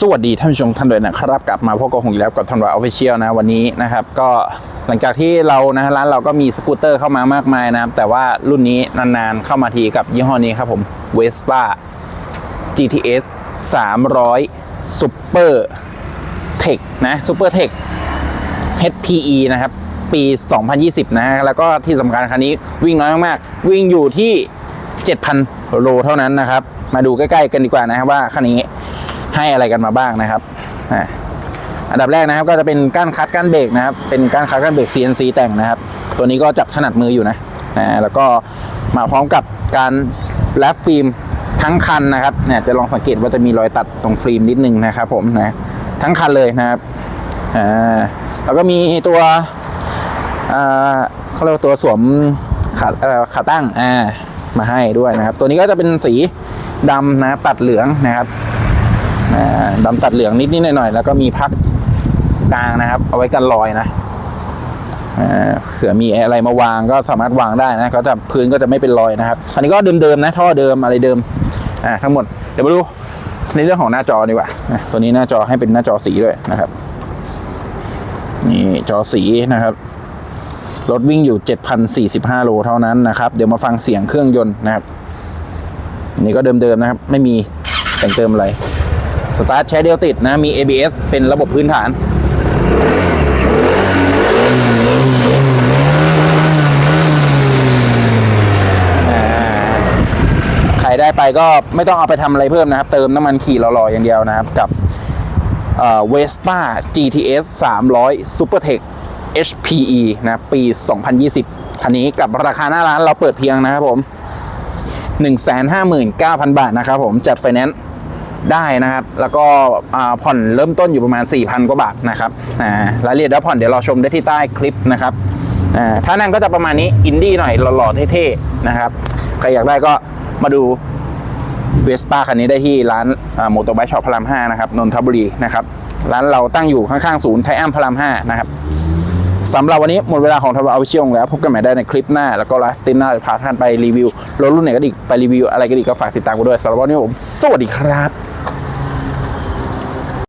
สวัสดีท่านผู้ชมท่านด้วยนะครับ กลับมาพบกับผมอีกแล้วกับทันวาออฟฟิเชียลนะวันนี้นะครับก็หลังจากที่เรานะร้านเราก็มีสกูตเตอร์เข้ามามากมายนะครับ แต่ว่ารุ่นนี้นานๆเข้ามาทีกับยี่ห้อนี้ครับผม Vespa GTS 300 Super Tech นะ Super Tech HPE นะครับ ปี 2020นะฮะแล้วก็ที่สำคัญคันนี้วิ่งน้อยมากๆ วิ่งอยู่ที่ 7,000 โลเท่านั้นนะครับ มาดูใกล้ๆกันดีกว่านะครับว่าคันนี้ ให้อะไรกันมาบ้างนะครับอะอันดับแรกนะครับก็จะเป็นก้านคัดก้านเบรกนะครับ เป็นก้านคัดก้านเบรก CNC แต่งนะครับ ตัวนี้ก็จับถนัดมืออยู่นะนะแล้วก็มาพร้อมกับการแรปฟิล์มทั้งคันนะครับเนี่ยจะลองสังเกตว่าจะมีรอยตัดตรงฟิล์มนิดนึงนะครับผมนะทั้งคันเลยนะครับอ่าแล้วก็มีตัวอ่าเขาเรียกว่าตัวสวมขาเอ่อขาตั้งอ่ามาให้ด้วยนะครับ ตัวนี้ก็จะเป็นสีดำนะครับตัดเหลืองนะครับ ดำตัดเหลืองนิดนิดหน่อยหน่อยๆแล้วก็มีพักกลางนะครับ เอาไว้กันรอยนะเผื่อมีอะไรมาวางก็สามารถวางได้นะก็จะพื้นก็จะไม่เป็นรอยนะครับอันนี้ก็เดิมๆนะท่อเดิมอะไรเดิมอ่าทั้งหมดเดี๋ยวมาดูในเรื่องของหน้าจอดีกว่าอะตัวนี้หน้าจอให้เป็นหน้าจอสีด้วยนะครับ นี่จอสีนะครับรถวิ่งอยู่ 7,045 โลเท่านั้นนะครับ เดี๋ยวมาฟังเสียงเครื่องยนต์นะครับ นี่ก็เดิมๆนะครับ ไม่มีแต่งเติมอะไร สตาร์ทใช้เดียวติดนะ มี ABS เป็นระบบพื้นฐานอ่าใครได้ไปก็ไม่ต้องเอาไปทำอะไรเพิ่มนะครับ เติมน้ำมันขี่รอๆอย่างเดียวนะครับ กับเวสป้า GTS 300 Supertech HPE นะปี 2020 คันนี้กับราคาหน้าร้านเราเปิดเพียงนะครับผม 159,000 บาทนะครับผม จัดไฟแนนซ์ ได้นะครับ แล้วก็ผ่อนเริ่มต้นอยู่ประมาณ 4,000 กว่าบาทนะครับรายละเอียดแล้วผ่อนเดี๋ยวรอชมได้ที่ใต้คลิปนะครับอ่าถ้านั่งก็จะประมาณนี้อินดี้หน่อยหล่อๆเท่ๆนะครับใครอยากได้ก็มาดูเวสป้าคันนี้ได้ที่ร้านโมอเตบค์ช็อปพระราม5นะครับนนทบุรีนะครับร้านเราตั้งอยู่ข้างๆศูนย์ไทอัมพระราม5นะครับสำหรับวันนี้หมดเวลาของทวารเอาเชียงแล้ว พบกันใหม่ได้ในคลิปหน้า แล้วก็ไลฟ์สตรีมหน้าพาท่านไปรีวิวรถรุ่นไหนก็ดีไปรีวิวอะไรก็ดีก็ฝากติดตามกันด้วยสำหรับวันนี้ผม สวัสดีครับ